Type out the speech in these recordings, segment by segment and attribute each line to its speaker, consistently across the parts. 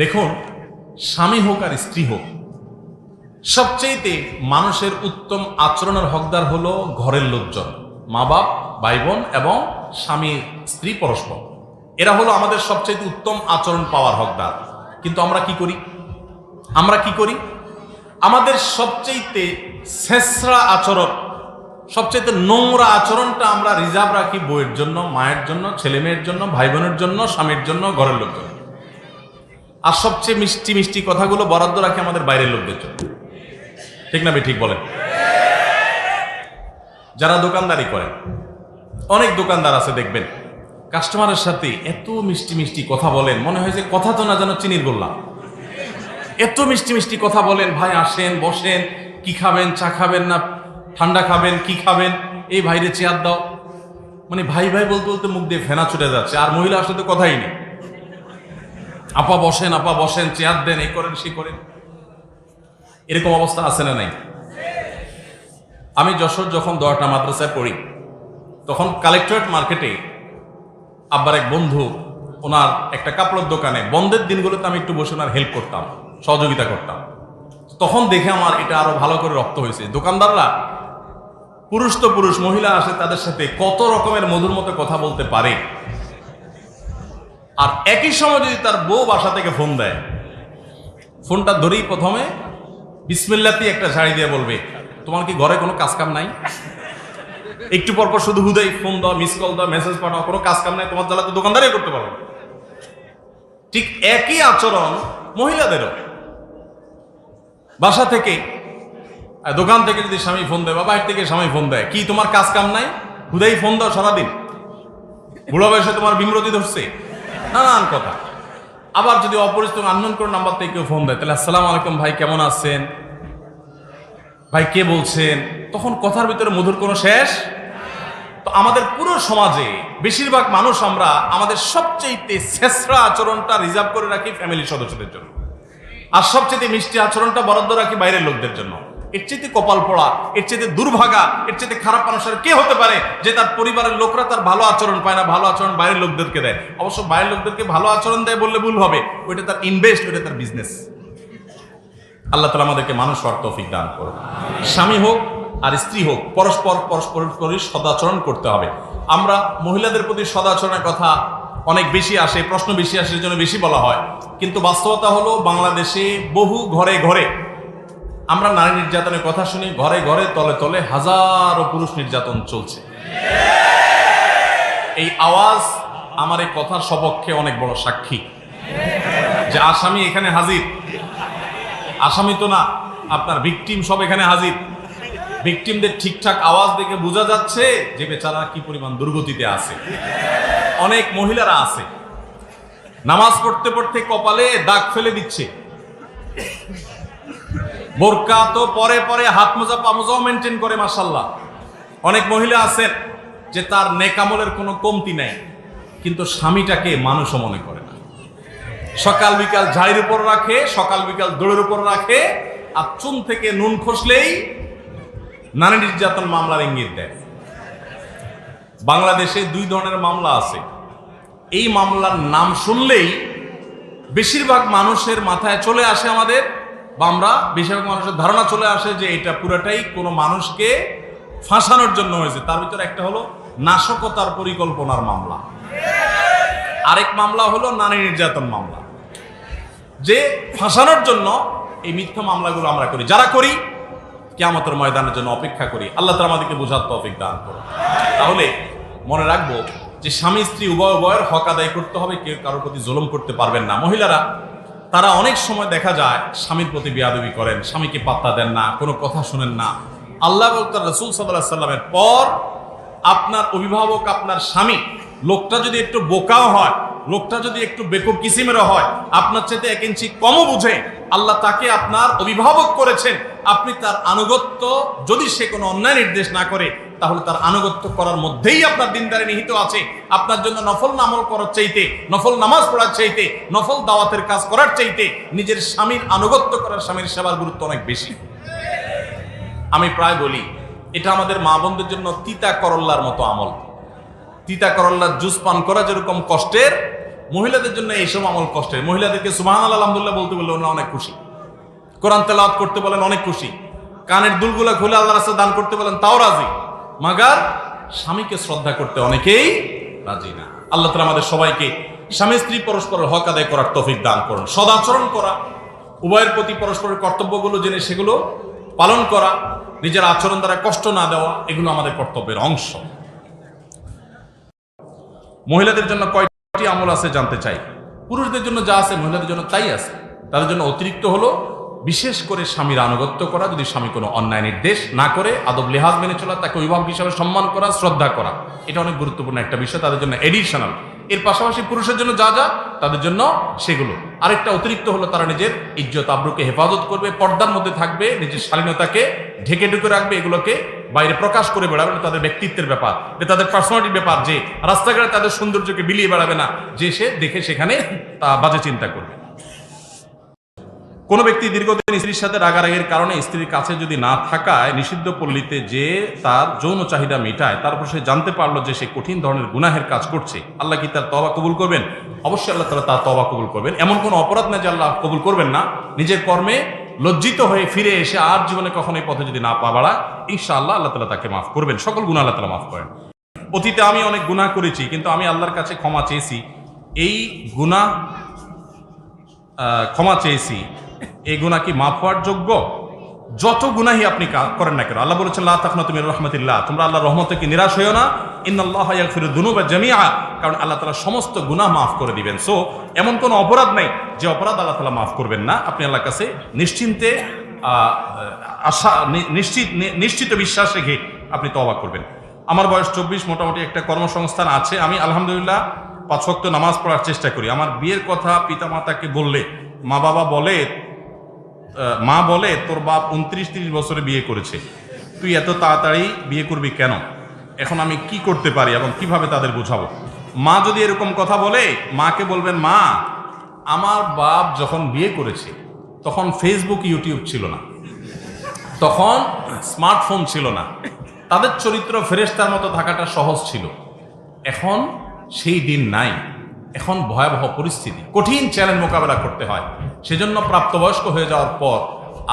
Speaker 1: দেখুন, স্বামী হোক আর স্ত্রী হোক, সবচেয়েতে মানুষের উত্তম আচরণের হকদার হলো ঘরের লোকজন, মা বাপ, ভাই বোন এবং স্বামী, স্ত্রী, পরস্পর। এরা হলো আমাদের সবচেয়ে উত্তম আচরণ পাওয়ার হকদার। কিন্তু আমরা কি করি? আমরা কি করি? আমাদের সবচেয়েতে শেষরা আচরণ সবচেয়ে নোংরা আচরণটা আমরা রিজার্ভ রাখি বইয়ের জন্য, মায়ের জন্য, ছেলে মেয়ের জন্য, ভাই বোনের জন্য, স্বামীর জন্য, ঘরের লোকজন। আর সবচেয়ে মিষ্টি মিষ্টি কথাগুলো বরাদ্দ রাখে আমাদের বাইরের লোকদের জন্য। ঠিক না ঠিক বলেন। যারা দোকানদারি করেন অনেক দোকানদার আছে, দেখবেন। কাস্টমারের সাথে এত মিষ্টি মিষ্টি কথা বলেন, মনে হয় যে কথা তো না যেন চিনির বললাম এত মিষ্টি মিষ্টি কথা বলেন, ভাই, আসেন, বসেন, কি খাবেন, চা খাবেন না, ঠান্ডা খাবেন, কি খাবেন? এই ভাইরে চেয়ার দাও। মানে ভাই ভাই বলতে বলতে মুখ দিয়ে ফেনা ছুটে যাচ্ছে, আর মহিলা আসলে তো কথাই নেই। আপা বসেন আপা বসেন, চেয়ার দেন, এই করেন সে করেন। এরকম অবস্থা আছে না নাই? আমি যশোর যখন দশটা মাদ্রাসায় পড়ি, তখন কালেক্টরেট মার্কেটে আব্বার এক বন্ধু, ওনার একটা কাপড়ের দোকানে বন্ধের দিনগুলোতে আমি একটু বসে ওনার হেল্প করতাম, সহযোগিতা করতাম। তখন দেখে আমার এটা আরও ভালো করে রক্ত হয়েছে। দোকানদাররা, পুরুষ তো পুরুষ, মহিলা আসে তাদের সাথে কত রকমের মধুর মতো কথা বলতে পারে। আর একই সময় যদি তার বউ বাসা থেকে ফোন দেয়, ফোনটা ধরেই প্রথমে বিসমিল্লাতি একটা শাড়ি দিয়ে বলবে, তোমার কি ঘরে কোনো কাজ কাম নাই? একটু পর পর শুধু হুদাই, ফোন দাও মিস কল দাও মেসেজ পাঠাও, কোনো কাজ কাম নাই, তোমার জ্বালা তো দোকানদারই করতে পারো ঠিক একই আচরণ মহিলাদেরও। বাসা থেকে দোকান থেকে যদি স্বামী ফোন দেয়, বা বাইরে থেকে স্বামী ফোন দেয়, কি তোমার কাজ কাম নাই? হুদাই, ফোন দাও সারাদিন। বুড়ো বয়সে তোমার বিমরতি ধরছে। নানান কথা। আবার যদি অপরিচিত আননোন করে নাম্বার থেকে কেউ ফোন দেয়, তাহলে আসসালামু আলাইকুম ভাই, কেমন আছেন? ভাই, কে বলছেন? তখন কথার ভিতরে মধুর কোনো শেষ? তো আমাদের পুরো সমাজে বেশিরভাগ মানুষ আমরা আমাদের সবচেয়ে শেষরা আচরণটা রিজার্ভ করে রাখি ফ্যামিলির সদস্যদের জন্য। আর সবচেয়ে মিষ্টি আচরণটা বরাদ্দ রাখি বাইরের লোকদের জন্য। এর চাইতে কপাল পড়া, এর চাইতে দুর্ভাগা, এর চাইতে খারাপ মানুষের কে হতে পারে যে তার পরিবারের লোকরা তার ভালো আচরণ পায় না, ভালো আচরণ বাইরের লোকদেরকে দেয়? অবশ্য বাইরের লোকদেরকে ভালো আচরণ দেয় বললে ভুল হবে, ওইটা তার ইনভেস্ট ওইটা তার বিজনেস আল্লাহ তালা আমাদেরকে মানুষ হওয়ার তৌফিক দান করুন স্বামী হোক আর স্ত্রী হোক, পরস্পর, পরস্পরের প্রতি সদাচরণ করতে হবে। আমরা মহিলাদের প্রতি সদাচরণের কথা অনেক বেশি আসে, প্রশ্ন বেশি আসে জন্য বেশি বলা হয়। কিন্তু বাস্তবতা হলো বাংলাদেশে বহু ঘরে ঘরে আমরা নারী নির্যাতনের কথা শুনি, ঘরে ঘরে, তলে তলে হাজারো পুরুষ নির্যাতন চলছে। এই আওয়াজ আমার এই কথার সপক্ষে অনেক বড় সাক্ষী। যে আসামি এখানে হাজির। আসামি তো না, আপনার ভিকটিম সব এখানে হাজির। ভিকটিমদের ঠিকঠাক আওয়াজ দেখে বোঝা যাচ্ছে যে বেচারা কি পরিমাণ দুর্গতিতে আছে। অনেক মহিলারা আছে। নামাজ পড়তে পড়তে কপালে দাগ ফেলে দিচ্ছে। বোরকা তো পরে পরে হাত মোজা পা মোজাও মেনটেন করে মাসাল্লাহ অনেক মহিলা আছেন যে তার নেকামলের কোনো কমতি নেই, কিন্তু স্বামীটাকে মানুষও মনে করে না। সকাল বিকাল ঝাড়ির উপর রাখে, সকাল বিকাল দৌড়ের উপর রাখে, আর চুন থেকে নুন খসলেই নারী নির্যাতন মামলার ইঙ্গিত দেয়। বাংলাদেশে দুই ধরনের মামলা আছে। এই মামলার নাম শুনলেই বেশিরভাগ মানুষের মাথায় চলে আসে আমাদের বা আমরা বেশিরভাগ মানুষের ধারণা চলে আসে যে এটা পুরোটাই কোনো মানুষকে ফাঁসানোর জন্য হয়েছে। তার ভিতরে একটা হলো নাশকতার পরিকল্পনার মামলা। আরেক মামলা হলো নারী নির্যাতন মামলা। যে ফাঁসানোর জন্য এই মিথ্যা মামলাগুলো আমরা করি। যারা করি, কেয়ামতের ময়দানের জন্য অপেক্ষা করি। আল্লাহ তালা আমাদেরকে বোঝার তৌফিক দান করুন। তাহলে মনে রাখব যে স্বামী স্ত্রী উভয় উভয়ের হক আদায় করতে হবে, কেউ কারোর প্রতি জুলুম করতে পারবেন না। মহিলারা তারা অনেক সময় দেখা যায় স্বামীর প্রতি বিয়াদবি করেন, স্বামীকে পাত্তা দেন না, কোনো কথা শুনেন না। আল্লাহ রসুল সাল্লাহ সাল্লামের পর আপনার অভিভাবক, আপনার স্বামী, লোকটা যদি একটু বোকাও হয়, লোকটা যদি একটু বেকুব কিসিমেরও হয়, আপনার চাইতে এক ইঞ্চি কমও বুঝে। আল্লাহ তাকে আপনার অভিভাবক করেছেন। আপনি তার আনুগত্য যদি সে কোনো অন্যায় নির্দেশ না করে তাহলে তার আনুগত্য করার মধ্যেই আপনার দিনদারে নিহিত আছে। আপনার জন্য নফল নামল করার চাইতে, নফল নামাজ পড়ার চাইতে, নফল দাওয়াতের কাজ করার চাইতে নিজের স্বামীর আনুগত্য করার স্বামীর সেবার গুরুত্ব অনেক বেশি। আমি প্রায় বলি, এটা আমাদের মা বোনদের জন্য তিতা করল্লার মতো আমল। তিতা করল্লার জুস পান করা যেরকম কষ্টের, মহিলাদের জন্য এইসব আমল কষ্টের। মহিলাদেরকে সুবাহ আলহামদুল্লাহ বলতে বললে ওনারা অনেক খুশি। কোরআন তেলাওয়াত করতে বলেন অনেক খুশি। কানের দুলগুলা খুলে আল্লাহ রাস্তা দান করতে বলেন, তাও রাজি। মাগার স্বামীকে শ্রদ্ধা করতে অনেকেই রাজি না। আল্লাহ তালা আমাদের সবাইকে স্বামী স্ত্রী পরস্পরের হক আদায় করার তফিক দান করুন। সদাচরণ করা, উভয়ের প্রতি পরস্পরের কর্তব্যগুলো জেনে সেগুলো পালন করা, নিজের আচরণ দ্বারা কষ্ট না দেওয়া, এগুলো আমাদের কর্তব্যের অংশ। মহিলাদের জন্য কয়টি আমল আছে জানতে চাই? পুরুষদের জন্য যা আছে, মহিলাদের জন্য তাই আছে। তাদের জন্য অতিরিক্ত হলো বিশেষ করে স্বামীর আনুগত্য করা, যদি স্বামী কোনো অন্যায় নির্দেশ না করে, আদব লেহাজ মেনে চলা, তাকে অভিভাবক হিসাবে সম্মান করা, শ্রদ্ধা করা। এটা অনেক গুরুত্বপূর্ণ একটা বিষয়, তাদের জন্য এডিশনাল এর পাশাপাশি পুরুষের জন্য যা যা, তাদের জন্য সেগুলো। আরেকটা অতিরিক্ত হলো তারা নিজের ইজ্জত, আব্রুকে হেফাজত করবে, পর্দার মধ্যে থাকবে, নিজের শালীনতাকে ঢেকে ঢুকে রাখবে, এগুলোকে বাইরে প্রকাশ করে বেড়াবে না তাদের ব্যক্তিত্বের ব্যাপার। এটা তাদের পার্সোনালিটির ব্যাপার, যে রাস্তাঘাটে তাদের সৌন্দর্যকে বিলিয়ে বেড়াবে না, যে সে দেখে সেখানে তা বাজে চিন্তা করবে। কোনো ব্যক্তি দীর্ঘদিন স্ত্রীর সাথে রাগারাগের কারণে স্ত্রীর কাছে যদি না থাকায় নিষিদ্ধ পল্লীতে যে তার যৌন চাহিদা মেটায় তারপর সে জানতে পারল যে সে কঠিন ধরনের গুনাহের কাজ করছে আল্লাহ কি তার তবা কবুল করবেন? অবশ্যই আল্লাহ তালা তার তবা কবুল করবেন। এমন কোনো অপরাধ না যে আল্লাহ কবুল করবেন না। নিজের কর্মে লজ্জিত হয়ে ফিরে এসে আর জীবনে কখনো এই পথে যদি না পা বাড়া আল্লাহ আল্লাহ তালা তাকে মাফ করবেন। সকল গুণা আল্লাহ তালা মাফ করেন। অতীতে আমি অনেক গুনাহ করেছি কিন্তু আমি আল্লাহর কাছে ক্ষমা চেয়েছি। এই আহ, ক্ষমা চেয়েছি। এই গুণা কি মাফ হওয়ার যোগ্য? যত গুনাহি আপনি কা- করেন না কেন? আল্লাহ বলেছেন, লা তাখনা তুমি রহমতিল্লাহ। তোমরা আল্লাহ রহমত থেকে নিরাশ হইও না? ইন্নাল্লাহ ইয়াগফিরু দুনুবা জামিআ। কারণ আল্লাহ তাআলা সমস্ত গুনাহ মাফ করে দিবেন। সো, এমন কোনো অপরাধ নাই যে অপরাধ আল্লাহ তাআলা মাফ করবেন না। আপনি আল্লাহর কাছে নিশ্চিন্তে আশা নিশ্চিত নিশ্চিত বিশ্বাস রেখে আপনি তওবা করবেন। আমার বয়স চব্বিশ, মোটামুটি একটা কর্মসংস্থান আছে। আমি আলহামদুলিল্লাহ পাঁচ নামাজ পড়ার চেষ্টা করি। আমার বিয়ের কথা পিতামাতাকে বললে, মা বাবা বলে মা বলে, তোর বাপ উনত্রিশ তিরিশ বছরে বিয়ে করেছে। তুই এত তাড়াতাড়ি বিয়ে করবি কেন? এখন আমি কি করতে পারি এবং কীভাবে তাদের বোঝাবো? মা যদি এরকম কথা বলে, মাকে বলবেন, মা, আমার বাপ যখন বিয়ে করেছে, তখন ফেসবুক ইউটিউব ছিল না। তখন স্মার্টফোন ছিল না। তাদের চরিত্র ফেরেশতার মতো থাকাটা সহজ ছিল। এখন সেই দিন নাই। এখন ভয়াবহ পরিস্থিতি। কঠিন চ্যালেঞ্জ মোকাবেলা করতে হয়। সেজন্য প্রাপ্তবয়স্ক হয়ে যাওয়ার পর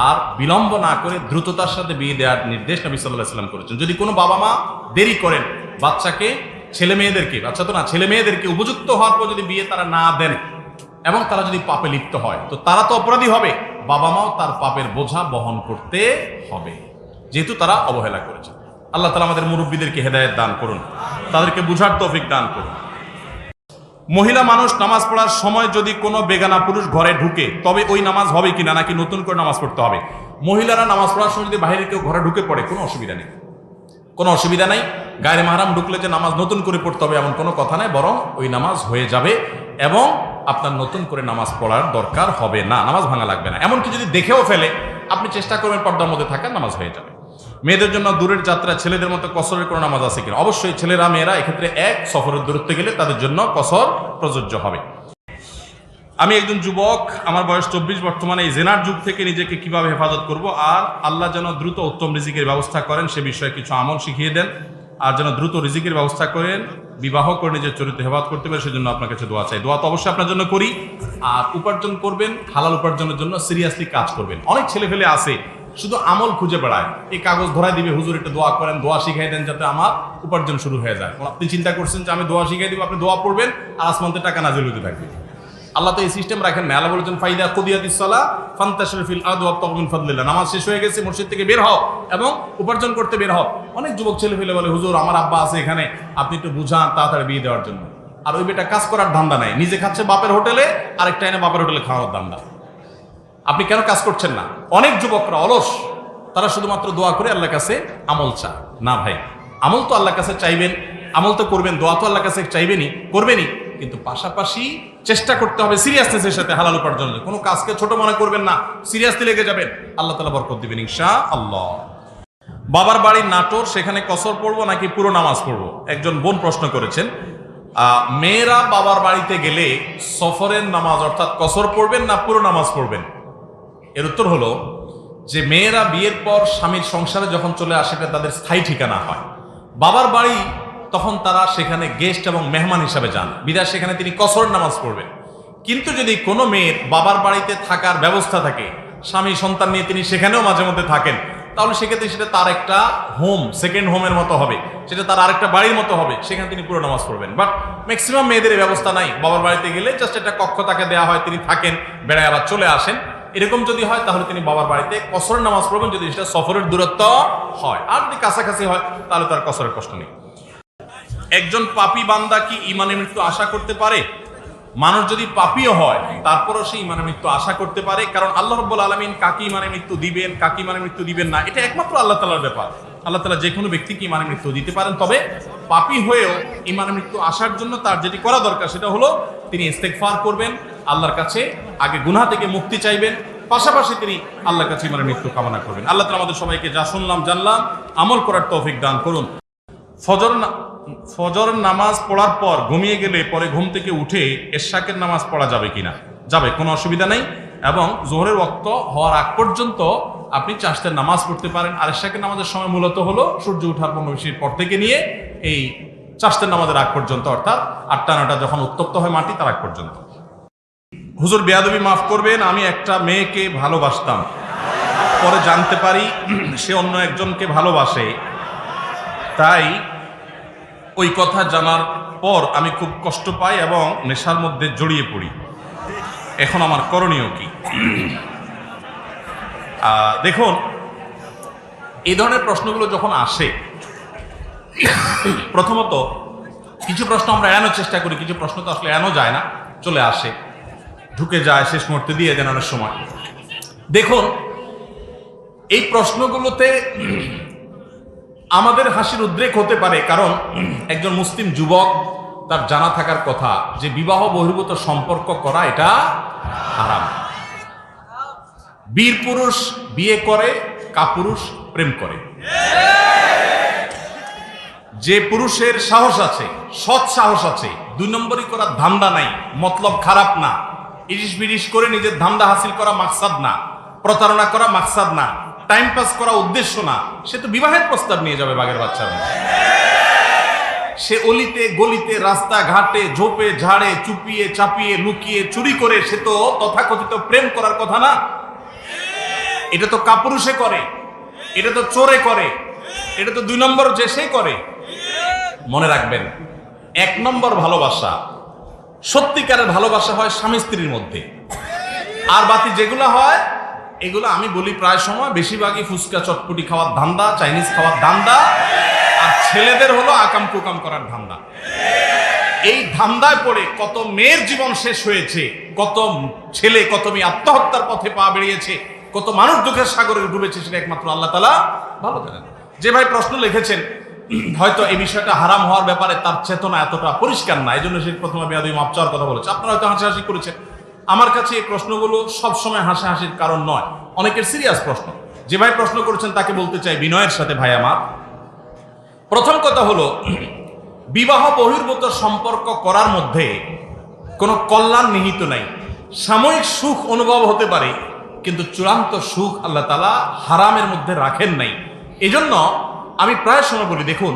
Speaker 1: আর বিলম্ব না করে দ্রুততার সাথে বিয়ে দেওয়ার নির্দেশ নবী সাল্লাহ সাল্লাম করেছেন। যদি কোনো বাবা মা দেরি করেন বাচ্চাকে, ছেলে মেয়েদেরকে বাচ্চা তো না, ছেলে মেয়েদেরকে উপযুক্ত হওয়ার পর যদি বিয়ে তারা না দেন এবং তারা যদি পাপে লিপ্ত হয়, তো তারা তো অপরাধী হবে। বাবা মাও তার পাপের বোঝা বহন করতে হবে। যেহেতু তারা অবহেলা করেছে আল্লাহ তালা আমাদের মুরব্বীদেরকে হেদায়ত দান করুন। তাদেরকে বুঝার তৌফিক দান করুন। মহিলা মানুষ নামাজ পড়ার সময় যদি কোনো বেগানা পুরুষ ঘরে ঢুকে, তবে ওই নামাজ হবে কিনা নাকি নতুন করে নামাজ পড়তে হবে? মহিলারা নামাজ পড়ার সময় যদি বাইরে কেউ ঘরে ঢুকে পড়ে, কোনো অসুবিধা নেই। কোনো অসুবিধা নাই। গায়ের মাহারাম ঢুকলে যে নামাজ নতুন করে পড়তে হবে এমন কোনো কথা নাই, বরং ওই নামাজ হয়ে যাবে এবং আপনার নতুন করে নামাজ পড়ার দরকার হবে না। নামাজ ভাঙা লাগবে না। এমনকি যদি দেখেও ফেলে, আপনি চেষ্টা করবেন পর্দার মধ্যে থাকার, নামাজ হয়ে যাবে। মেয়েদের জন্য দূরের যাত্রা, ছেলেদের মতো কসরের কোনো নামাজ আছে কিনা? অবশ্যই ছেলেরা, মেয়েরা এক্ষেত্রে এক, সফরের দূরত্বে গেলে তাদের জন্য কসর প্রযোজ্য হবে। আমি একজন যুবক, আমার বয়স চব্বিশ, বর্তমানে এই জেনার যুগ থেকে নিজেকে কীভাবে হেফাজত করব? আর আল্লাহ যেন দ্রুত উত্তম রিজিকের ব্যবস্থা করেন, সে বিষয়ে কিছু আমল শিখিয়ে দেন। আর যেন দ্রুত রিজিকের ব্যবস্থা করেন, বিবাহ করে নিজের চরিত্র হেফাজত করতে পারে, সেজন্য আপনার কাছে দোয়া চাই। দোয়া তো অবশ্যই আপনার জন্য করি। আর উপার্জন করবেন, হালাল উপার্জনের জন্য সিরিয়াসলি কাজ করবেন। অনেক ছেলে ফেলে আছে শুধু আমল খুঁজে বেড়ায়। এই কাগজ ধরাই দিবে, হুজুর একটু দোয়া করেন, দোয়া শিখাই দেন যাতে আমার উপার্জন শুরু হয়ে যায়। আপনি চিন্তা করছেন যে আমি দোয়া শিখাই দিব, আপনি দোয়া পড়বেন, আর আসমান্তে টাকা নাজিল হতে থাকবে। আল্লাহ তো এই সিস্টেম রাখেন না আল্লাহ বলেছেন, ফাইদা কুদিয়াতিস সালা ফান্তাশির ফিল আরদি ওয়াবতাগু নামাজ শেষ হয়ে গেছে, মসজিদ থেকে বের হও এবং উপার্জন করতে বের হও। অনেক যুবক ছেলে ফেলে বলে, হুজুর, আমার আব্বা আছে এখানে, আপনি একটু বুঝান তাড়াতাড়ি বিয়ে দেওয়ার জন্য। আর ওই বেটা কাজ করার ধান্দা নাই। নিজে খাচ্ছে বাপের হোটেলে, আরেকটা এনে বাপের হোটেলে খাওয়ার ধান্দা। আপনি কেন কাজ করছেন না? অনেক যুবকরা অলস। তারা শুধুমাত্র দোয়া করে আল্লাহর কাছে আমল চা না ভাই, আমল তো আল্লাহর কাছে চাইবেন, আমল তো করবেন, দোয়া তো আল্লাহর কাছে চাইবেনই, করবেনই। কিন্তু পাশাপাশি চেষ্টা করতে হবে সিরিয়াসনেসের সাথে হালাল উপার্জনের। কোনো কাজকে ছোট মনে করবেন না সিরিয়াসলি লেগে যাবেন। আল্লাহ তালা বরকত দিবেন ইনশা আল্লাহ বাবার বাড়ির নাটোর, সেখানে কসর পড়ব নাকি পুরো নামাজ পড়ব? একজন বোন প্রশ্ন করেছেন মেয়েরা বাবার বাড়িতে গেলে সফরের নামাজ অর্থাৎ কসর পড়বেন না পুরো নামাজ পড়বেন? এর উত্তর হলো যে মেয়েরা বিয়ের পর স্বামীর সংসারে যখন চলে আসে, এটা তাদের স্থায়ী ঠিকানা হয়। বাবার বাড়ি তখন তারা সেখানে গেস্ট এবং মেহমান হিসাবে যান। বিদায় সেখানে তিনি কসর নামাজ পড়বেন। কিন্তু যদি কোনো মেয়ের বাবার বাড়িতে থাকার ব্যবস্থা থাকে, স্বামী সন্তান নিয়ে তিনি সেখানেও মাঝে মধ্যে থাকেন, তাহলে সেক্ষেত্রে সেটা তার একটা হোম সেকেন্ড হোমের মতো হবে। সেটা তার আরেকটা বাড়ির মতো হবে। সেখানে তিনি পুরো নামাজ পড়বেন। বাট ম্যাক্সিমাম মেয়েদের ব্যবস্থা নাই। বাবার বাড়িতে গেলে জাস্ট একটা কক্ষ তাকে দেওয়া হয়, তিনি থাকেন, বেড়ায় আবার চলে আসেন। এরকম যদি হয়, তাহলে তিনি বাবার বাড়িতে কসরের নামাজ পড়বেন, যদি সেটা সফরের দূরত্ব হয়। আর যদি কাছাকাছি হয়, তাহলে তার কসরের কষ্ট নেই। একজন পাপি বান্দা কি ইমানে মৃত্যু আশা করতে পারে? মানুষ যদি পাপিও হয়, তারপরও সে ইমানে মৃত্যু আশা করতে পারে। কারণ আল্লাহ রব্বুল আলমিন কাকি ইমানে মৃত্যু দিবেন, কাকি ইমানে মৃত্যু দিবেন না, এটা একমাত্র আল্লাহ তালার ব্যাপার। আল্লাহ তালা যে কোনো ব্যক্তিকে ইমানের মৃত্যু দিতে পারেন। তবে পাপী হয়েও ইমানের মৃত্যু আসার জন্য তার যেটি করা দরকার সেটা হলো তিনি ইস্তেকফার করবেন, আল্লাহর কাছে আগে গুনাহ থেকে মুক্তি চাইবেন, পাশাপাশি তিনি আল্লাহর কাছে ইমানের মৃত্যু কামনা করবেন। আল্লাহ তালা আমাদের সবাইকে যা শুনলাম, জানলাম, আমল করার তৌফিক দান করুন। ফজর ফজর নামাজ পড়ার পর ঘুমিয়ে গেলে পরে ঘুম থেকে উঠে এরশাকের নামাজ পড়া যাবে কিনা? যাবে, কোনো অসুবিধা নেই। এবং জোহরের ওক্ত হওয়ার আগ পর্যন্ত আপনি চাষতের নামাজ পড়তে পারেন। আর এশাকের নামাজের সময় মূলত হলো সূর্য ওঠার পনেরো মিনিট পর থেকে নিয়ে এই চাষতের নামাজের আগ পর্যন্ত, অর্থাৎ আটটা নটা যখন উত্তপ্ত হয় মাটি, তার আগ পর্যন্ত। হুজুর, বেয়াদবি মাফ করবেন, আমি একটা মেয়েকে ভালোবাসতাম। পরে জানতে পারি সে অন্য একজনকে ভালোবাসে। তাই ওই কথা জানার পর আমি খুব কষ্ট পাই এবং নেশার মধ্যে জড়িয়ে পড়ি। এখন আমার করণীয় কি? দেখুন, এই ধরনের প্রশ্নগুলো যখন আসে, প্রথমত কিছু প্রশ্ন আমরা এড়ানোর চেষ্টা করি, কিছু প্রশ্ন তো আসলে এড়ানো যায় না, চলে আসে, ঢুকে যায় শেষ মুহূর্তে দিয়ে অনেক সময়। দেখুন, এই প্রশ্নগুলোতে আমাদের হাসির উদ্রেক হতে পারে, কারণ একজন মুসলিম যুবক, তার জানা থাকার কথা, যে বিবাহ বহির্ভূত সম্পর্ক করা এটা হারাম। বীর পুরুষ বিয়ে করে, কাপুরুষ প্রেম করে। যে পুরুষের সাহস আছে, সৎ সাহস আছে, দুই নম্বরই করার ধান্দা নাই, মতলব খারাপ না। ইরিশ বিরিশ করে নিজের ধান্দা হাসিল করা মাকসাদ না, প্রতারণা করা মাকসাদ না টাইম পাস করা উদ্দেশ্য না, সে তো বিবাহের প্রস্তাব নিয়ে যাবে বাগের বাচ্চার সে অলিতে, গলিতে রাস্তা ঘাটে ঝোপে, ঝাড়ে, চুপিয়ে, চাপিয়ে, লুকিয়ে, চুরি করে, সে তো তথাকথিত প্রেম করার কথা না এটা তো কাপুরুষে করে, এটা তো চোরে করে, এটা তো দুই নম্বর যে সে করে। মনে রাখবেন, এক নম্বর ভালোবাসা, সত্যিকারের ভালোবাসা হয় স্বামী স্ত্রীর মধ্যে। আর বাকি যেগুলো হয়, এগুলো আমি বলি প্রায় সময়, বেশিরভাগই ফুচকা, চটপটি খাওয়ার ধান্দা, চাইনিজ খাওয়ার ধান্দা, আর ছেলেদের হলো আকাম কুকাম করার ধান্দা। এই ধান্দায় পড়ে কত মেয়ের জীবন শেষ হয়েছে, কত ছেলে, কত মেয়ে আত্মহত্যার পথে পা বেরিয়েছে কত মানুষ দুঃখের সাগরে ডুবেছে সেটা একমাত্র আল্লাহ তালা ভালো জানেন। যে ভাই প্রশ্ন লিখেছেন, হয়তো এই বিষয়টা হারাম হওয়ার ব্যাপারে তার চেতনা এতটা পরিষ্কার না এই জন্য সে প্রথমে বেয়াদবি, মাপ চাওয়ার কথা বলেছে। আপনারা হয়তো হাসাহাসি করেছেন। আমার কাছে এই প্রশ্নগুলো সবসময় হাসাহাসির কারণ নয়। অনেকের সিরিয়াস প্রশ্ন। যে ভাই প্রশ্ন করেছেন, তাকে বলতে চাই বিনয়ের সাথে, ভাই আমার। প্রথম কথা হলো, বিবাহ বহির্ভূত সম্পর্ক করার মধ্যে কোনো কল্যাণ নিহিত নাই। সাময়িক সুখ অনুভব হতে পারে কিন্তু চূড়ান্ত সুখ আল্লাহ তালা হারামের মধ্যে রাখেন নাই। এজন্য আমি প্রায় সময় বলি, দেখুন,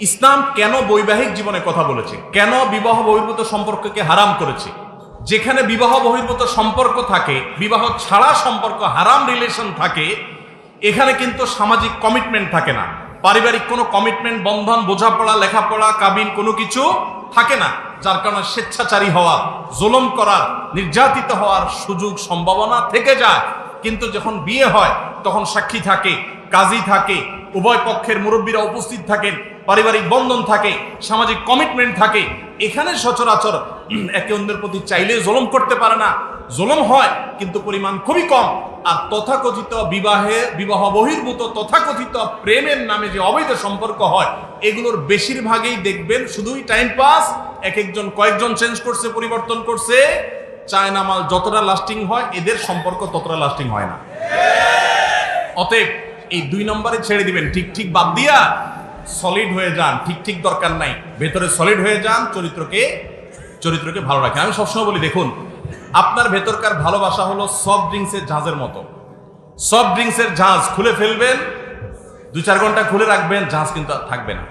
Speaker 1: ইসলাম কেন বৈবাহিক জীবনে কথা বলেছে? কেন বিবাহ বহির্ভূত সম্পর্ককে হারাম করেছে? যেখানে বিবাহ বহির্ভূত সম্পর্ক থাকে, বিবাহ ছাড়া সম্পর্ক, হারাম রিলেশন থাকে, এখানে কিন্তু সামাজিক কমিটমেন্ট থাকে না। পারিবারিক কোনো কমিটমেন্ট, বন্ধন, বোঝাপড়া, লেখাপড়া, কাবিন কোনো কিছু থাকে না, যার কারণে স্বেচ্ছাচারী হওয়া, জুলুম করার, নির্যাতিত হওয়ার সুযোগ, সম্ভাবনা থেকে যায়। কিন্তু যখন বিয়ে হয়, তখন সাক্ষী থাকে, কাজী থাকে, উভয় পক্ষের মুরব্বীরা উপস্থিত থাকেন। পারিবারিক বন্ধন থাকে, সামাজিক কমিটমেন্ট থাকে, এখানে সচরাচর একে অন্যের প্রতি চাইলে জুলুম করতে পারে না। জুলুম হয়, কিন্তু পরিমাণ খুবই কম। আর তথাকথিত বিবাহে, বিবাহ বহির্ভূত, তথাকথিত প্রেমের নামে যে অবৈধ সম্পর্ক হয়, এগুলোর বেশিরভাগই দেখবেন শুধুই টাইম পাস এক একজন কয়েকজন চেঞ্জ করছে, পরিবর্তন করছে। চায়না মাল যতটা লাস্টিং হয়, এদের সম্পর্ক ততটা লাস্টিং হয় না। অতএব এই দুই নম্বরে ছেড়ে দিবেন। ঠিক ঠিক বাদ দিয়া সলিড হয়ে যান, ঠিক ঠিক দরকার নাই। ভেতরে সলিড হয়ে যান, চরিত্রকে চরিত্রকে ভালো রাখেন। আমি সবসময় বলি, দেখুন, আপনার ভেতরকার ভালোবাসা হলো সফট ড্রিঙ্কসের জাহাজের মতো। সফট ড্রিঙ্কসের জাহাজ খুলে ফেলবেন, দু চার ঘণ্টা খুলে রাখবেন জাহাজ কিন্তু থাকবে না।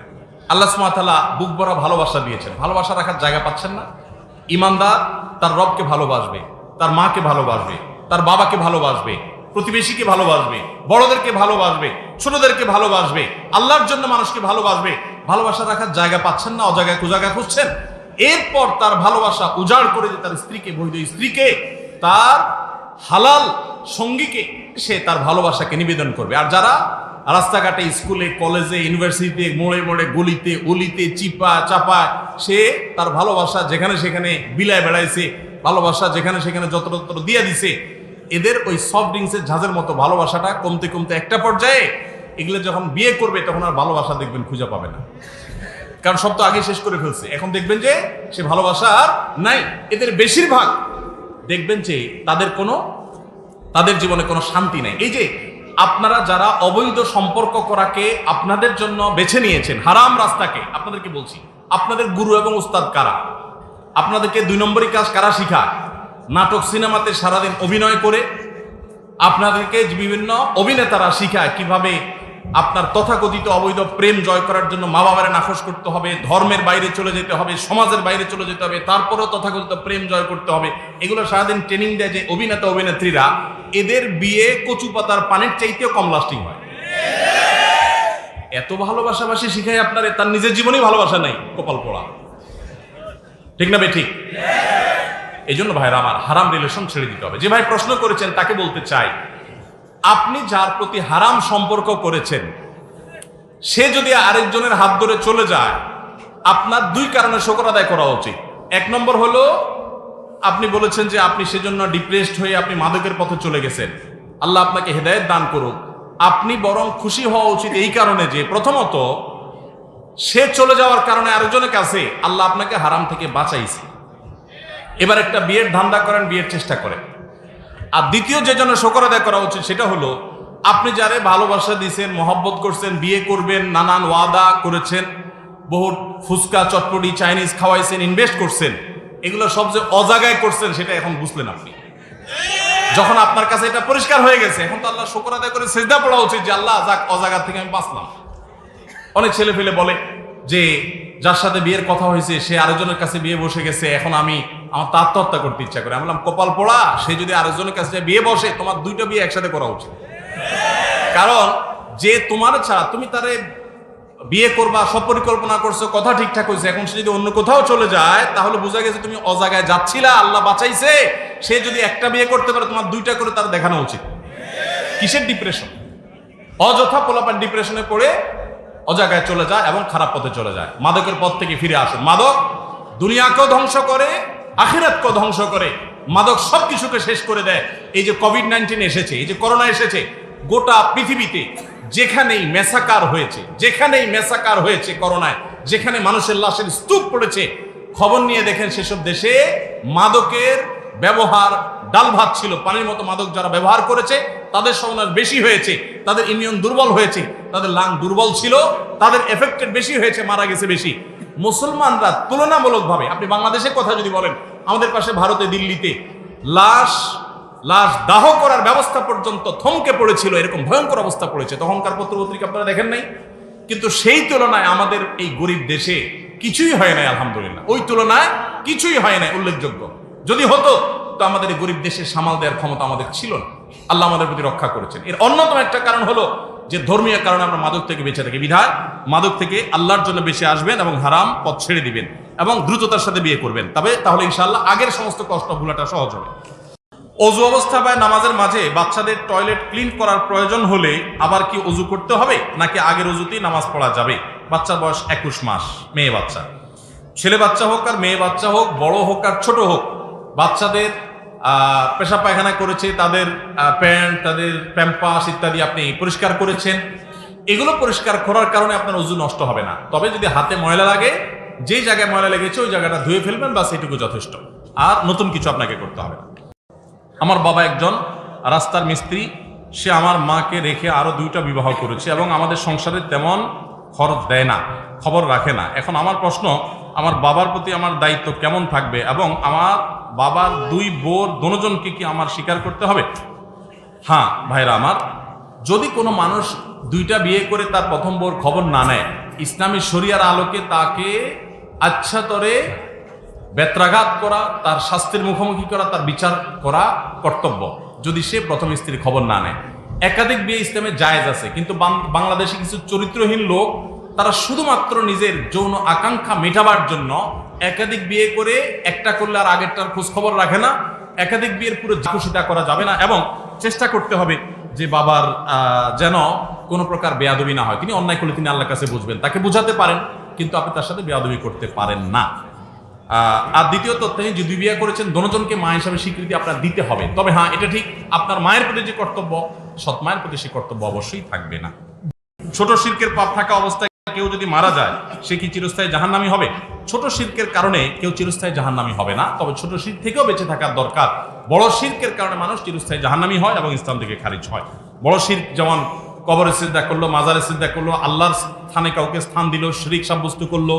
Speaker 1: আল্লাহ সুমাতালা বুক ভরা ভালোবাসা দিয়েছেন। ভালোবাসা রাখার জায়গা পাচ্ছেন না। ইমানদার তার রবকে ভালোবাসবে, তার মাকে ভালোবাসবে, তার বাবাকে ভালোবাসবে প্রতিবেশীকে ভালোবাসবে, বড়দেরকে ভালোবাসবে, ছোটদেরকে ভালোবাসবে, আল্লাহর জন্য মানুষকে ভালোবাসবে, ভালোবাসা রাখার জায়গা পাচ্ছেন না, অজায়গায় কুজায়গা খুঁজছেন? এরপর তার ভালোবাসা উজাড় করে যে তার স্ত্রীকে, বৈধ স্ত্রীকে, তার হালাল সঙ্গীকে সে তার ভালোবাসাকে নিবেদন করবে। আর যারা রাস্তাঘাটে, স্কুলে, কলেজে, ইউনিভার্সিটিতে, মোড়ে মোড়ে, গলিতে, অলিতে চিপা চাপা সে তার ভালোবাসা যেখানে সেখানে বিলায় বেড়াইছে, ভালোবাসা যেখানে সেখানে যত তত দিয়ে দিছে এদের ওই সফট ড্রিঙ্কসের ঝাঁজের মতো ভালোবাসাটা কমতে কমতে একটা পর্যায়ে এগুলো যখন বিয়ে করবে তখন আর ভালোবাসা দেখবেন খুঁজে পাবে না। কারণ সব তো আগে শেষ করে ফেলছে। এখন দেখবেন যে সে ভালোবাসা আর নাই। এদের বেশিরভাগ দেখবেন যে তাদের কোনো, তাদের জীবনে কোনো শান্তি নাই। এই যে আপনারা যারা অবৈধ সম্পর্ক করাকে আপনাদের জন্য বেছে নিয়েছেন, হারাম রাস্তাকে আপনাদেরকে বলছি? আপনাদের গুরু এবং উস্তাদ কারা? আপনাদেরকে দুই নম্বরই কাজ কারা শিখায়? নাটক সিনেমাতে সারাদিন অভিনয় করে আপনাদেরকে বিভিন্ন অভিনেতারা শিখায় কীভাবে আপনার তথাকথিত অবৈধ প্রেম জয় করার জন্য মা বাবারে নাকশ করতে হবে, ধর্মের বাইরে চলে যেতে হবে, সমাজের বাইরে চলে যেতে হবে, তারপরেও তথাকথিত প্রেম জয় করতে হবে। এগুলো সারাদিন ট্রেনিং দেয় যে অভিনেতা, অভিনেত্রীরা এদের বিয়ে কচু পাতার পানির চাইতেও কম লাস্টিং হয়। এত ভালোবাসাবাসি শিখাই আপনার, তার নিজের জীবনেই ভালোবাসা নাই, কপাল পড়া। ঠিক না বে, ঠিক? এই জন্য ভাইরা আমার হারাম রিলেশন ছেড়ে দিতে হবে। যে ভাই প্রশ্ন করেছেন, তাকে বলতে চাই। আপনি যার প্রতি হারাম সম্পর্ক করেছেন, সে যদি আরেকজনের হাত ধরে চলে যায়, আপনার দুই কারণে শোকর আদায় করা উচিত। এক নম্বর হলো, আপনি বলেছেন যে আপনি সেজন্য ডিপ্রেসড হয়ে আপনি মাদকের পথে চলে গেছেন। আল্লাহ আপনাকে হেদায়েত দান করুক। আপনি বরং খুশি হওয়া উচিত এই কারণে যে, প্রথমত, সে চলে যাওয়ার কারণে আরেকজনের কাছে আল্লাহ আপনাকে হারাম থেকে বাঁচাইছে। এবার একটা বিয়ের ধান্দা করেন, বিয়ের চেষ্টা করেন। আর দ্বিতীয় যে জন্য শকর আদায় করা উচিত সেটা হলো, আপনি যারে ভালোবাসা দিয়েছেন মহব্বত করছেন, বিয়ে করবেন, নানান ওয়াদা করেছেন, বহু ফুচকা, চটপটি, চাইনিজ খাওয়াইছেন ইনভেস্ট করছেন, এগুলো সব যে অজাগায় করছেন সেটা এখন বুঝলেন আপনি। যখন আপনার কাছে এটা পরিষ্কার হয়ে গেছে, এখন তো আল্লাহ শোকর আদায় করে সেজদা পড়া উচিত যে আল্লাহ যাক, অজাগার থেকে আমি বাঁচলাম। অনেক ছেলে ফেলে বলে যে, যার সাথে বিয়ের কথা হয়েছে, সে আরেকজনের কাছে বিয়ে বসে গেছে, এখন আমি আমার তো আত্মহত্যা করতে ইচ্ছা করে। আমি বললাম, কপাল পোড়া, সে যদি আরেকজনের কাছে বিয়ে বসে, তোমার দুইটা বিয়ে একসাথে করা উচিত। কারণ যে তোমার ছাড়া, তুমি তারে বিয়ে করবা সব পরিকল্পনা করছ, কথা ঠিকঠাক হয়েছে এখন সে যদি অন্য কোথাও চলে যায়, তাহলে বোঝা গেছে তুমি অজাগায় যাচ্ছিলা, আল্লাহ বাঁচাইছে। সে যদি একটা বিয়ে করতে পারে, তোমার দুইটা করে তার দেখানো উচিত। কিসের ডিপ্রেশন অযথা পোলাপান ডিপ্রেশনে পড়ে অজাগায় চলে যায় এবং খারাপ পথে চলে যায়। মাদকের পথ থেকে ফিরে আসুন। মাদক দুনিয়াকেও ধ্বংস করে আখিরাতকেও ধ্বংস করে, মাদক সব কিছুকে শেষ করে দেয়। এই যে কোভিড নাইন্টিন এসেছে, এই যে করোনা এসেছে, গোটা পৃথিবীতে যেখানেই মেসাকার হয়েছে, যেখানেই মেসাকার হয়েছে করোনায়, যেখানে মানুষের লাশের স্তূপ পড়েছে, খবর নিয়ে দেখেন সেসব দেশে মাদকের ব্যবহার, ডাল ভাত ছিল, পানির মতো মাদক যারা ব্যবহার করেছে, তাদের সমাজ বেশি হয়েছে, তাদের ইমিউন দুর্বল হয়েছে, তাদের লাং দুর্বল ছিল, তাদের এফেক্টেড বেশি হয়েছে, মারা গেছে বেশি। মুসলমানরা তুলনামূলকভাবে, আপনি বাংলাদেশের কথা যদি বলেন, আমাদের পাশে ভারতে, দিল্লিতে লাশ লাশ দাহ করার ব্যবস্থা পর্যন্ত থমকে পড়েছিল, এরকম ভয়ঙ্কর অবস্থা পড়েছে। তখনকার পত্রপত্রিকা আপনারা দেখেন নাই? কিন্তু সেই তুলনায় আমাদের এই গরিব দেশে কিছুই হয় নাই, আলহামদুলিল্লাহ। ওই তুলনায় কিছুই হয় নাই, উল্লেখযোগ্য। যদি হতো, তো আমাদের এই গরিব দেশে সামাল দেওয়ার ক্ষমতা আমাদের ছিল না। আল্লাহ আমাদের প্রতি রক্ষা করেছেন। এর অন্যতম একটা কারণ হলো যে ধর্মীয় কারণে আমরা মাদক থেকে বেঁচে থাকি। বিধায় মাদক থেকে আল্লাহর জন্য বেঁচে আসবেন এবং হারাম পথ ছেড়ে দিবেন এবং দ্রুততার সাথে বিয়ে করবেন। তবে তাহলে ইনশাল্লাহ আগের সমস্ত কষ্ট ভুলাটা সহজ হবে। অজু অবস্থা বা নামাজের মাঝে বাচ্চাদের টয়লেট ক্লিন করার প্রয়োজন হলে আবার কি অজু করতে হবে? নাকি আগের অজুতেই নামাজ পড়া যাবে? বাচ্চার বয়স একুশ মাস, মেয়ে বাচ্চা। ছেলে বাচ্চা হোক আর মেয়ে বাচ্চা হোক, বড় হোক আর ছোট হোক, বাচ্চাদের পেশাব পায়খানা করেছে, তাদের প্যান্ট, তাদের প্যাম্পাস ইত্যাদি আপনি পরিষ্কার করেছেন। এগুলো পরিষ্কার করার কারণে আপনার অজু নষ্ট হবে না। তবে যদি হাতে ময়লা লাগে, যেই জায়গায় ময়লা লেগেছে, ওই জায়গাটা ধুয়ে ফেলবেন বা সেটুকু যথেষ্ট। আর নতুন কিছু আপনাকে করতে হবে। আমার বাবা একজন রাস্তার মিস্ত্রি, সে আমার মাকে রেখে আরও দুইটা বিবাহ করেছে এবং আমাদের সংসারে তেমন খরচ দেয় না, খবর রাখে না। এখন আমার প্রশ্ন, আমার বাবার প্রতি আমার দায়িত্ব কেমন থাকবে এবং আমার বাবার দুই বোর দনোজনকে কি আমার স্বীকার করতে হবে? হ্যাঁ ভাইরা আমার, যদি কোনো মানুষ দুইটা বিয়ে করে তার প্রথম বোর খবর না নেয়, ইসলামী শরিয়ার আলোকে তাকে আচ্ছা তরে বেত্রাঘাত করা, তার শাস্তির মুখোমুখি করা, তার বিচার করা কর্তব্য, যদি সে প্রথম স্ত্রীর খবর না নেয়। একাধিক বিয়ে ইসলামে জায়েজ আছে, কিন্তু বাংলাদেশে কিছু চরিত্রহীন লোক, তারা শুধুমাত্র নিজের যৌন আকাঙ্ক্ষা মেটাবার জন্য একাধিক বিয়ে করে একটা করলে আর আগেরটার খোঁজ খবর রাখে না। একাধিক বিয়ের পুরো খুশিতা করা যাবে না এবং চেষ্টা করতে হবে যে বাবার যেন কোনো প্রকার বেয়াদবি না হয়। তিনি অন্যায় করলে তিনি আল্লাহর কাছে বুঝবেন। তাকে বুঝাতে পারেন, কিন্তু আপনি তার সাথে বেয়াদবি করতে পারেন না। আর দ্বিতীয়ত তিনি যদি বিয়ে করেছেন, দনোজনকে মা হিসাবে স্বীকৃতি আপনার দিতে হবে। তবে হ্যাঁ এটা ঠিক, আপনার মায়ের প্রতি যে কর্তব্য, সৎ মায়ের প্রতি সে কর্তব্য অবশ্যই থাকবে না। ছোট শিল্পের পাপ থাকা অবস্থায় কেউ যদি মারা যায়, সে কি চিরস্থায়ী জাহান্নামী হবে? ছোট শিল্পের কারণে কেউ চিরস্থায়ী জাহান্নামী হবে না। তবে ছোট শিল্প থেকেও বেঁচে থাকার দরকার। বড় শিল্পের কারণে মানুষ চিরস্থায়ী জাহান্নামী হয় এবং ইসলাম থেকে খারিজ হয়। বড় শিল্প যেমন কবরের সিদ্ধা করল মাজারের সিদ্ধা করল, আল্লাহর স্থানে কাউকে স্থান দিল, শিরিক সাব্যস্ত করল,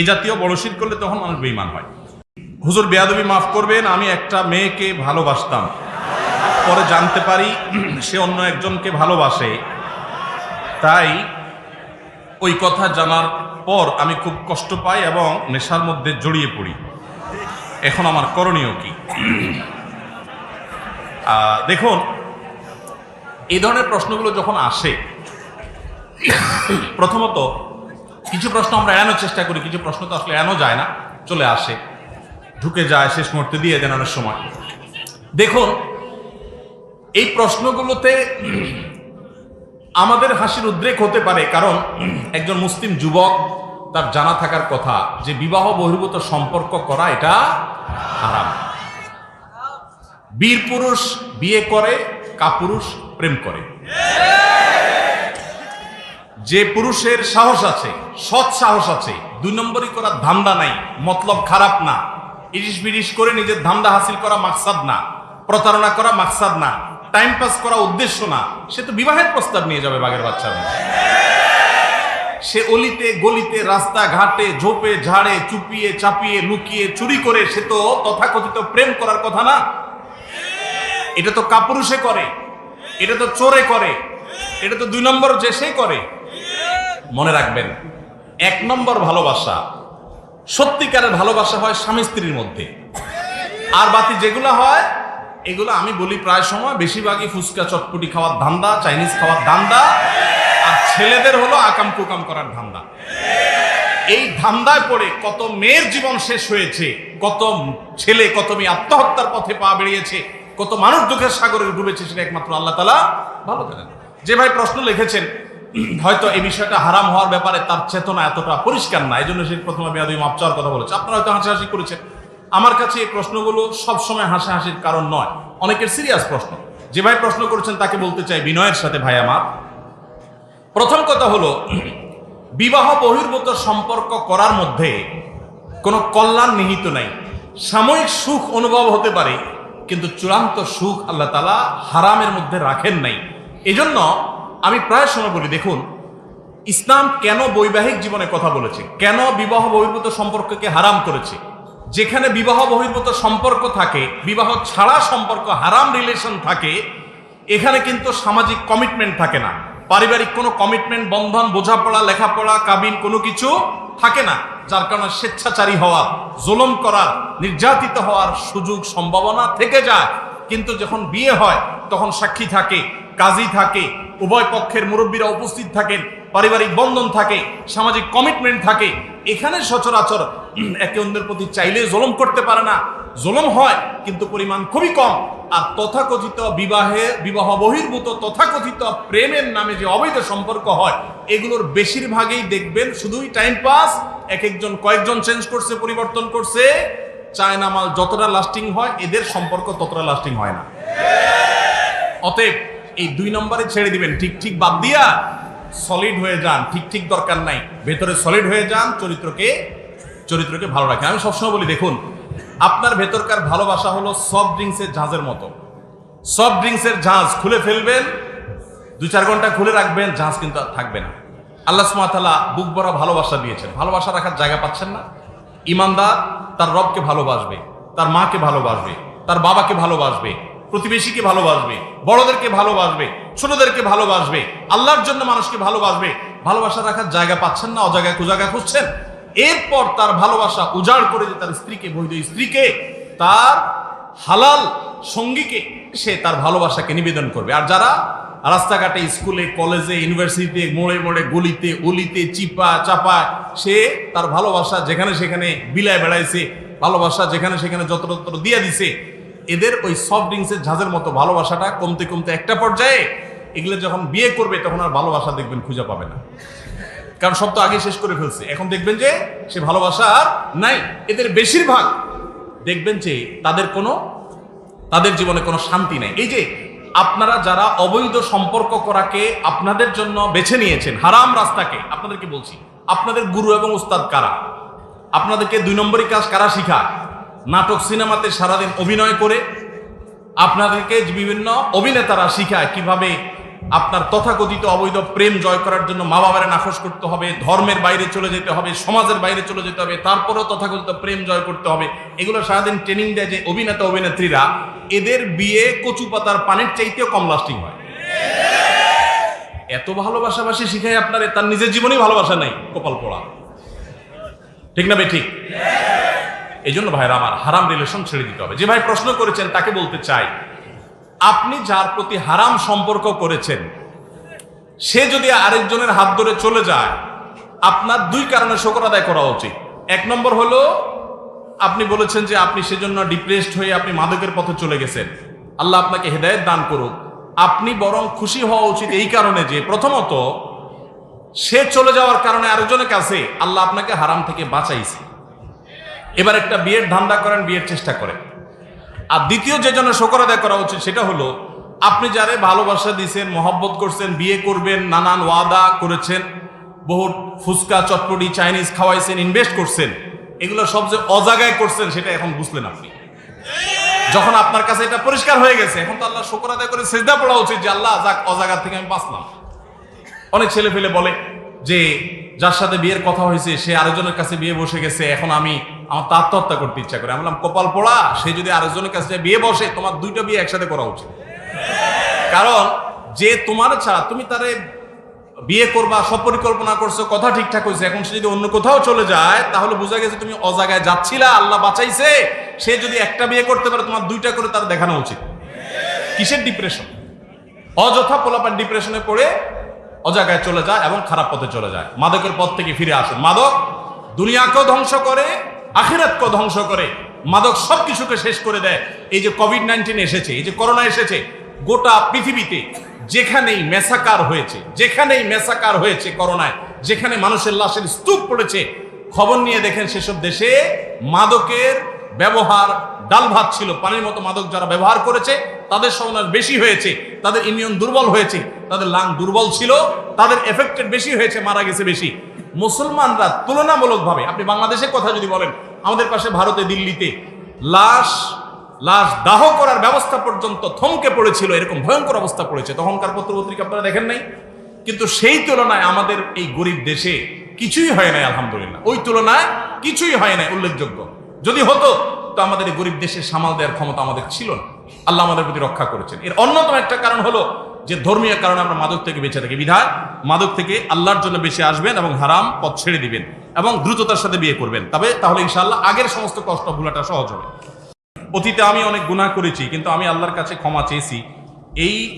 Speaker 1: এ জাতীয় বড় শিল্প করলে তখন মানুষ বেইমান হয়। হুজুর, বেয়াদবি মাফ করবেন, আমি একটা মেয়েকে ভালোবাসতাম। পরে জানতে পারি, সে অন্য একজনকে ভালোবাসে। তাই ওই কথা জানার পর আমি খুব কষ্ট পাই এবং নেশার মধ্যে জড়িয়ে পড়ি। এখন আমার করণীয় কি? দেখুন, এই ধরনের প্রশ্নগুলো যখন আসে, প্রথমত কিছু প্রশ্ন আমরা এড়ানোর চেষ্টা করি, কিছু প্রশ্ন তো আসলে এড়ানো যায় না, চলে আসে, ঢুকে যায়, শেষ মুহূর্তে দিয়ে দেন অনেক সময়। দেখুন, এই প্রশ্নগুলোতে আমাদের হাসির উদ্রেক হতে পারে কারণ একজন মুসলিম যুবক, তার জানা থাকার কথা, যে বিবাহ বহির্ভূত সম্পর্ক করা এটা হারাম। বীর পুরুষ বিয়ে করে, কাপুরুষ প্রেম করে। যে পুরুষের সাহস আছে, সৎ সাহস আছে, দুই নম্বরই করার ধান্দা নাই, মতলব খারাপ না ইরিশ বিরিশ করে নিজের ধান্দা হাসিল করা মাকসাদ না, প্রতারণা করা মাকসাদ না টাইম পাস করা উদ্দেশ্য না। সে তো বিবাহের প্রস্তাব নিয়ে যাবে বাগের বাচ্চার মতো সে অলিতে, গলিতে, রাস্তা ঘাটে, ঝোপে, ঝাড়ে, চুপিয়ে, চাপিয়ে, লুকিয়ে, চুরি করে, সে তো তথাকথিত প্রেম করার কথা না। এটা তো কাপুরুষে করে, এটা তো চোরে করে, এটা তো দুই নম্বর যে সে করে। মনে রাখবেন, এক নম্বর ভালোবাসা, সত্যিকারের ভালোবাসা হয় স্বামী স্ত্রীর মধ্যে। আর বাকি যেগুলো হয় এগুলো আমি বলি প্রায় সময়, বেশিরভাগই ফুচকা চটপটি খাওয়ার ধান্দা, চাইনিজ খাওয়ার ধান্দা, আর ছেলেদের হলো আকাম কুকাম করার ধান্দা। এই ধান্দায় পড়ে কত মেয়ের জীবন শেষ হয়েছে, কত ছেলে, কত মেয়ে আত্মহত্যার পথে পা বেরিয়েছে কত মানুষ দুঃখের সাগরে ডুবেছে সেটা একমাত্র আল্লাহ তালা ভালো জানেন। যে ভাই প্রশ্ন লিখেছেন, হয়তো এই বিষয়টা হারাম হওয়ার ব্যাপারে তার চেতনা এতটা পরিষ্কার না এই জন্য সে প্রথমে বেয়াদবি মাপ চাওয়ার কথা বলেছে। আপনারা হয়তো হাসাহাসি করেছেন। আমার কাছে এই প্রশ্নগুলো সবসময় হাসাহাসির কারণ নয়। অনেকের সিরিয়াস প্রশ্ন। যে ভাই প্রশ্ন করেছেন তাকে বলতে চাই বিনয়ের সাথে, ভাই আমার। প্রথম কথা হলো, বিবাহ বহির্ভূত সম্পর্ক করার মধ্যে কোনো কল্যাণ নিহিত নাই। সাময়িক সুখ অনুভব হতে পারে, কিন্তু চূড়ান্ত সুখ আল্লাহ তালা হারামের মধ্যে রাখেন নাই। এজন্য আমি প্রায় সময় বলি, দেখুন, ইসলাম কেন বৈবাহিক জীবনে কথা বলেছে? কেন বিবাহ বহির্ভূত সম্পর্ককে হারাম করেছে? যেখানে বিবাহ বহির্ভূত সম্পর্ক থাকে, বিবাহ ছাড়া সম্পর্ক, হারাম রিলেশন থাকে, এখানে কিন্তু সামাজিক কমিটমেন্ট থাকে না। পারিবারিক কোনো কমিটমেন্ট বন্ধন, বোঝাপড়া, লেখাপড়া, কাবিন কোনো কিছু থাকে না, যার কারণে স্বেচ্ছাচারী হওয়ার, জুলুম করার, নির্যাতিত হওয়ার সুযোগ, সম্ভাবনা থেকে যায়। কিন্তু যখন বিয়ে হয়, তখন সাক্ষী থাকে কাজী থাকে, উভয় পক্ষের মুরব্বীরা উপস্থিত থাকেন পারিবারিক বন্ধন থাকে, সামাজিক কমিটমেন্ট থাকে। এখানে সচরাচর একে অন্যের প্রতি চাইলে জুলুম করতে পারে না। জুলুম হয়, কিন্তু পরিমাণ খুবই কম। আর তথাকথিত বিবাহে, বিবাহ বহির্ভূত তথাকথিত প্রেমের নামে যে অবৈধ সম্পর্ক হয়, এগুলোর বেশিরভাগই দেখবেন শুধুই টাইম পাস এক একজন কয়েকজন চেঞ্জ করছে, পরিবর্তন করছে। চায়না মাল যতটা লাস্টিং হয়, এদের সম্পর্ক ততটা লাস্টিং হয় না। অতএব এই দুই নম্বরে ছেড়ে দিবেন। ঠিক ঠিক বাদ দিয়া সলিড হয়ে যান। ঠিক ঠিক দরকার নাই। ভেতরে সলিড হয়ে যান, চরিত্রকে চরিত্রকে ভালো রাখেন। আমি সবসময় বলি, দেখুন, আপনার ভেতরকার ভালোবাসা হলো সফট ড্রিঙ্কসের জাহাজের মতো। সফট ড্রিঙ্কসের ঝাঁজ খুলে ফেলবেন, দু চার ঘণ্টা খুলে রাখবেন ঝাঁজ কিন্তু আর থাকবে না। আল্লাহ সুমাতালা বুক ভরা ভালোবাসা দিয়েছেন। ভালোবাসা রাখার জায়গা পাচ্ছেন না। ইমানদার তার রবকে ভালোবাসবে, তার মাকে ভালোবাসবে, তার বাবাকে ভালোবাসবে প্রতিবেশীকে ভালোবাসবে, বড়দেরকে ভালোবাসবে, ছোটদেরকে ভালোবাসবে, আল্লাহর জন্য মানুষকে ভালোবাসবে, ভালোবাসা রাখার জায়গা পাচ্ছেন না, অজায়গায় কুজায়গা খুঁজছেন। এরপর তার ভালোবাসা উজাড় করে যে তার স্ত্রীকে, বৈধ স্ত্রীকে, তার হালাল সঙ্গীকে সে তার ভালোবাসাকে নিবেদন করবে। আর যারা রাস্তাঘাটে, স্কুলে, কলেজে, ইউনিভার্সিটিতে, মোড়ে মোড়ে, গলিতে, অলিতে, চিপা চাপা সে তার ভালোবাসা যেখানে সেখানে বিলায় বেড়াইছে, ভালোবাসা যেখানে সেখানে যত্র দিয়ে দিছে এদের ওই সফট ড্রিঙ্কসের ঝাঁজের মতো ভালোবাসাটা কমতে কমতে একটা পর্যায়ে এগুলো যখন বিয়ে করবে তখন আর ভালোবাসা দেখবেন খুঁজে পাবে না। কারণ সব তো আগে শেষ করে ফেলছে। এখন দেখবেন যে সে ভালোবাসা আর নাই। এদের বেশিরভাগ দেখবেন যে তাদের কোনো, তাদের জীবনে কোনো শান্তি নেই। এই যে আপনারা যারা অবৈধ সম্পর্ক করাকে আপনাদের জন্য বেছে নিয়েছেন, হারাম রাস্তাকে, আপনাদেরকে বলছি, আপনাদের গুরু এবং উস্তাদ কারা? আপনাদেরকে দুই নম্বরই কাজ কারা শিখায়? নাটক সিনেমাতে সারাদিন অভিনয় করে আপনাদেরকে বিভিন্ন অভিনেতারা শিখায় কীভাবে আপনার তথাকথিত অবৈধ প্রেম জয় করার জন্য মা বাবারে নাকশ করতে হবে, ধর্মের বাইরে চলে যেতে হবে, সমাজের বাইরে চলে যেতে হবে, তারপরেও তথাকথিত প্রেম জয় করতে হবে। এগুলো সারাদিন ট্রেনিং দেয় যে অভিনেতা, অভিনেত্রীরা এদের বিয়ে কচু পাতার পানির চাইতেও কম লাস্টিং হয়। এত ভালোবাসাবাসি শিখাই আপনার, তার নিজের জীবনেই ভালোবাসা নাই, কপাল পড়া। ঠিক না বে, ঠিক? এই জন্য ভাইরা আমার হারাম রিলেশন ছেড়ে দিতে হবে। যে ভাই প্রশ্ন করেছেন, তাকে বলতে চাই। আপনি যার প্রতি হারাম সম্পর্ক করেছেন, সে যদি আরেকজনের হাত ধরে চলে যায়, আপনার দুই কারণে শোকর আদায় করা উচিত। এক নম্বর হলো, আপনি বলেছেন যে আপনি সেজন্য ডিপ্রেসড হয়ে আপনি মাদকের পথে চলে গেছেন। আল্লাহ আপনাকে হেদায়েত দান করুক। আপনি বরং খুশি হওয়া উচিত এই কারণে যে, প্রথমত, সে চলে যাওয়ার কারণে আরেকজনের কাছে আল্লাহ আপনাকে হারাম থেকে বাঁচাইছে। এবার একটা বিয়ের ধান্দা করেন, বিয়ের চেষ্টা করেন। আর দ্বিতীয় যে জন্য শকর আদায় করা উচিত সেটা হলো, আপনি যারে ভালোবাসা দিয়েছেন মহব্বত করছেন, বিয়ে করবেন, নানান ওয়াদা করেছেন বহু ফুচকা, চটপটি, চাইনিজ খাওয়াইছেন ইনভেস্ট করছেন, এগুলো সব যে অজাগায় করছেন সেটা এখন বুঝলেন আপনি। যখন আপনার কাছে এটা পরিষ্কার হয়ে গেছে, এখন তো আল্লাহ শকর আদায় করে সেজদা পড়া উচিত যে আল্লাহ যাক অজাগা থেকে আমি বাঁচলাম। অনেক ছেলে ফেলে বলে যে, যার সাথে বিয়ের কথা হয়েছে, সে আরেকজনের কাছে বিয়ে বসে গেছে, এখন আমি আমার আত্মহত্যা করতে ইচ্ছা করে। আমি বললাম, কপাল পোড়া, সে যদি আরেকজনের কাছে বিয়ে বসে, তোমার দুইটা বিয়ে একসাথে করা উচিত। কারণ যে তোমার ছাড়া তুমি তারে বিয়ে করবা সব পরিকল্পনা করছ, কথা ঠিকঠাক হয়েছে, এখন সে যদি অন্য কোথাও চলে যায়, তাহলে বোঝা গেছে তুমি অজাগায় যাচ্ছিলা, আল্লাহ বাঁচাইছে। সে যদি একটা বিয়ে করতে পারে, তোমার দুইটা করে তার দেখানো উচিত। কিসের ডিপ্রেশন অযথা পোলাপান ডিপ্রেশনে পড়ে অজাগায় চলে যায় এবং খারাপ পথে চলে যায়। মাদকের পথ থেকে ফিরে আসুন। মাদক দুনিয়াকেও ধ্বংস করে আখিরাতকেও ধ্বংস করে, মাদক সব কিছুকে শেষ করে দেয়। এই যে কোভিড নাইন্টিন এসেছে, এই যে করোনা এসেছে, গোটা পৃথিবীতে যেখানেই মেসাকার হয়েছে, যেখানেই মেসাকার হয়েছে করোনায়, যেখানে মানুষের লাশের স্তূপ পড়েছে, খবর নিয়ে দেখেন সেসব দেশে মাদকের ব্যবহার ডাল ভাত ছিল। পানির মতো মাদক যারা ব্যবহার করেছে, তাদের সমাজ বেশি হয়েছে, তাদের ইমিউন দুর্বল হয়েছে, তাদের লাং দুর্বল ছিল, তাদের এফেক্টেড বেশি হয়েছে, মারা গেছে বেশি। মুসলমানরা তুলনামূলকভাবে, আপনি বাংলাদেশের কথা যদি বলেন, আমাদের পাশে ভারতে, দিল্লিতে লাশ লাশ দাহ করার ব্যবস্থা পর্যন্ত থমকে পড়েছিল, এরকম ভয়ঙ্কর অবস্থা পড়েছে। তখনকার পত্র পত্রিকা আপনারা দেখেন নাই? কিন্তু সেই তুলনায় আমাদের এই গরিব দেশে কিছুই হয় নাই, আলহামদুলিল্লাহ। ওই তুলনায় কিছুই হয় নাই, উল্লেখযোগ্য। যদি হতো, তো আমাদের এই গরিব দেশে সামাল দেওয়ার ক্ষমতা আমাদের ছিল না। আল্লাহ আমাদের প্রতি রক্ষা করেছেন। এর অন্যতম একটা কারণ হলো যে ধর্মীয় কারণে আমরা মাদক থেকে বেঁচে থাকি। বিধায় মাদক থেকে আল্লাহর জন্য বেঁচে আসবেন এবং হারাম পথ ছেড়ে দিবেন এবং দ্রুততার সাথে বিয়ে করবেন। তবে তাহলে ইনশাল্লাহ আগের সমস্ত কষ্ট ভুলাটা সহজ হবে। অতীতে আমি অনেক গুণা করেছি, কিন্তু আমি আল্লাহর কাছে ক্ষমা চেয়েছি। এই